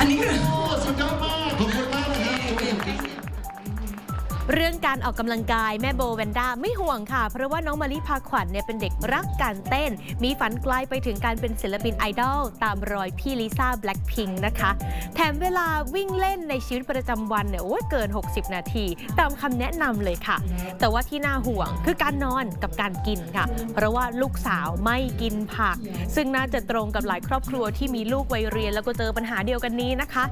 อันนี้คือ สุดยอดมากขอบคุณมาก เรื่องการออกกำลังกายแม่โบแวนด้าไม่ห่วงค่ะ เพราะว่าน้องมาริพาขวัญเนี่ยเป็นเด็กรักการเต้น มีฝันไกลไปถึงการเป็นศิลปินไอดอลตามรอยพี่ลิซ่าแบล็คพิงค์นะคะ แถมเวลาวิ่งเล่นในชีวิตประจำวันเนี่ยโอ้ยเกิน 60 นาที ตามคำแนะนำเลยค่ะ แต่ว่าที่น่าห่วงคือการนอนกับการกินค่ะ เพราะว่าลูกสาวไม่กินผัก ซึ่งน่าจะตรงกับหลายครอบครัวที่มีลูกวัยเรียน แล้วก็เจอปัญหาเดียวกันนี้นะคะ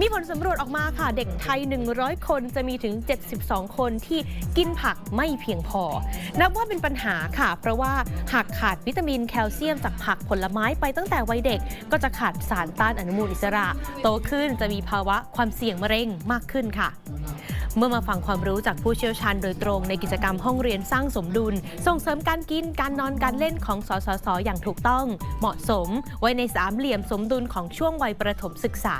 มีผลสำรวจออกมาค่ะ เด็กไทย 100 คนจะมีถึง 72คนที่กินผักไม่เพียงพอ นับว่าเป็นปัญหาค่ะ เพราะว่าหากขาดวิตามินแคลเซียมจากผักผลไม้ไปตั้งแต่วัยเด็ก ก็จะขาดสารต้านอนุมูลอิสระ โตขึ้นจะมีภาวะความเสี่ยงมะเร็งมากขึ้นค่ะ เมื่อมาฟังความรู้จากผู้เชี่ยวชาญโดยตรงในกิจกรรมห้องเรียนสร้างสมดุล ส่งเสริมการกินการนอนการเล่นของสสสอย่างถูกต้อง เหมาะสม ไว้ในสามเหลี่ยมสมดุลของช่วงวัยประถมศึกษา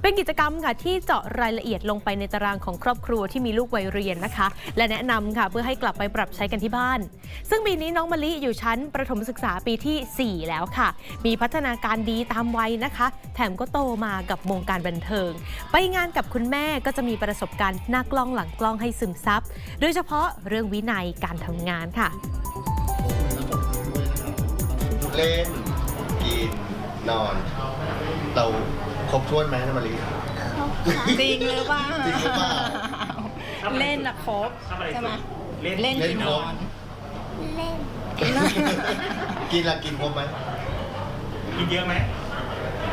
เป็นกิจกรรมค่ะที่เจาะรายละเอียดลงไปในตารางของครอบครัวที่มีลูกวัยเรียนนะคะ และแนะนำค่ะเพื่อให้กลับไปปรับใช้กันที่บ้าน ซึ่งปีนี้น้องมะลิอยู่ชั้นประถมศึกษาปีที่ 4 แล้วค่ะ มีพัฒนาการดีตามวัยนะคะ แถมก็โตมากับวงการบันเทิง ไปงานกับคุณแม่ก็จะมีประสบการณ์น้ากล้องหลังกล้องให้ซึมซับ โดยเฉพาะเรื่องวินัยการทำงานค่ะ เล่นกินนอน เราครบถ้วนไหมนะมารีจริงหรือเปล่าจริงหรือเปล่าเล่นนะครบใช่ไหมเล่นเล่นกินครนบอน เล่น กินละกินครบไหมกินเยอะไหม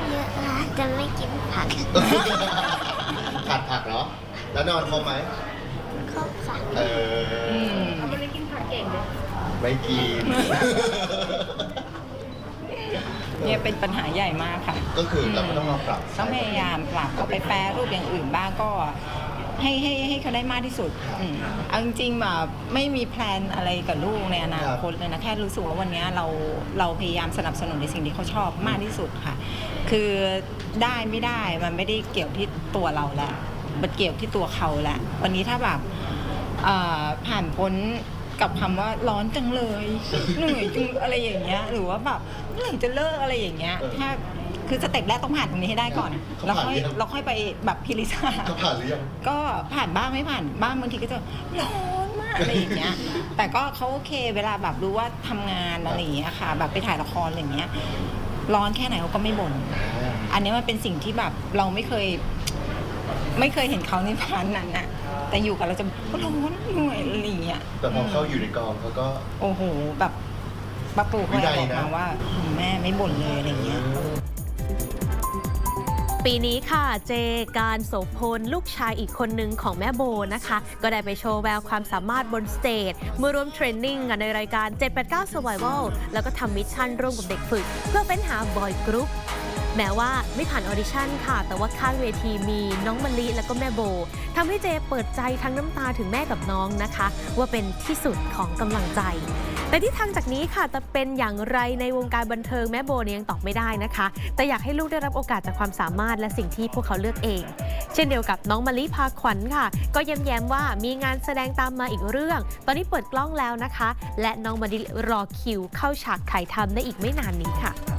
เยอะนะจะไม่กินผักขาดผักเหรอ แล้วนอนครบไหมครบค่ะเอออืมไม่กิน เนี่ยเป็นปัญหาใหญ่มากค่ะ ก็คือเราก็ต้องมาปรับต้องพยายามปรับเอาไปแปรรูปอย่างอื่นบ้างก็ให้ให้ให้เขาได้มากที่สุดอืมเอาจริงๆแบบไม่มีแพลนอะไรกับลูกในอนาคตเลยนะ แค่รู้สึกว่าวันเนี้ยเราเราพยายามสนับสนุนในสิ่งที่เขาชอบมากที่สุดค่ะ คือได้ไม่ได้มันไม่ได้เกี่ยวที่ตัวเราแล้ว มันเกี่ยวที่ตัวเขาแหละวันนี้ถ้าแบบเอ่อผ่านพ้นกับคำว่าร้อนจังเลยเหนื่อยจังอะไรอย่างเงี้ย หรือว่าแบบเมื่อไหร่จะเลิกอะไรอย่างเงี้ยถ้าคือสเต็ปแรกต้องผ่านตรงนี้ให้ได้ก่อน แล้วค่อยเราค่อยไปแบบพิลิซ่าเขาผ่านหรือยังก็ผ่านบ้างไม่ผ่านบ้างบางทีก็จะร้อนมากอะไรอย่างเงี้ย แต่ก็เขาโอเคเวลาแบบรู้ว่าทำงานอะไรอย่างเงี้ยค่ะ แบบไปถ่ายละครอะไรอย่างเงี้ย ร้อนแค่ไหนเขาก็ไม่บ่นอันนี้มันเป็นสิ่งที่แบบเราไม่เคย ไม่เคยเห็นเขาในพาร์ทนั้นน่ะแต่อยู่กับเราจะร้อนเหนื่อยอะไรอย่างเงี้ยแต่พอเข้าอยู่ในกองเขาก็ โอ้โหแบบป้าปู่เขาวินัยบอกนะมาว่าแม่ไม่บ่นเลยอะไรอย่างเงี้ยปีนี้ค่ะเจการโสพลลูกชายอีกคนหนึ่งของแม่โบนะคะ ก็ได้ไปโชว์แววความสามารถบนสเตจเมื่อร่วมเทรนนิ่งกันในรายการ 789 Survival แล้วก็ทำมิชชั่นร่วมกับเด็กฝึก เพื่อเฟ้นหาบอยกรุ๊ป แม้ว่าไม่ผ่านออดิชั่นค่ะ แต่ว่าข้างเวทีมีน้องมะลิและก็แม่โบทำให้เจเปิดใจทั้งน้ำตาถึงแม่กับน้องนะคะ ว่าเป็นที่สุดของกำลังใจ แต่ที่ทางจากนี้ค่ะจะเป็นอย่างไรในวงการบันเทิงแม่โบเนี่ยยังตอบไม่ได้นะคะ แต่อยากให้ลูกได้รับโอกาสจากความสามารถและสิ่งที่พวกเขาเลือกเอง เช่นเดียวกับน้องมะลิพาขวัญค่ะ ก็ย้ำแย้มว่ามีงานแสดงตามมาอีกเรื่อง ตอนนี้เปิดกล้องแล้วนะคะ และน้องมะลิรอคิว เข้าฉากถ่ายทำได้อีกไม่นานนี้ค่ะ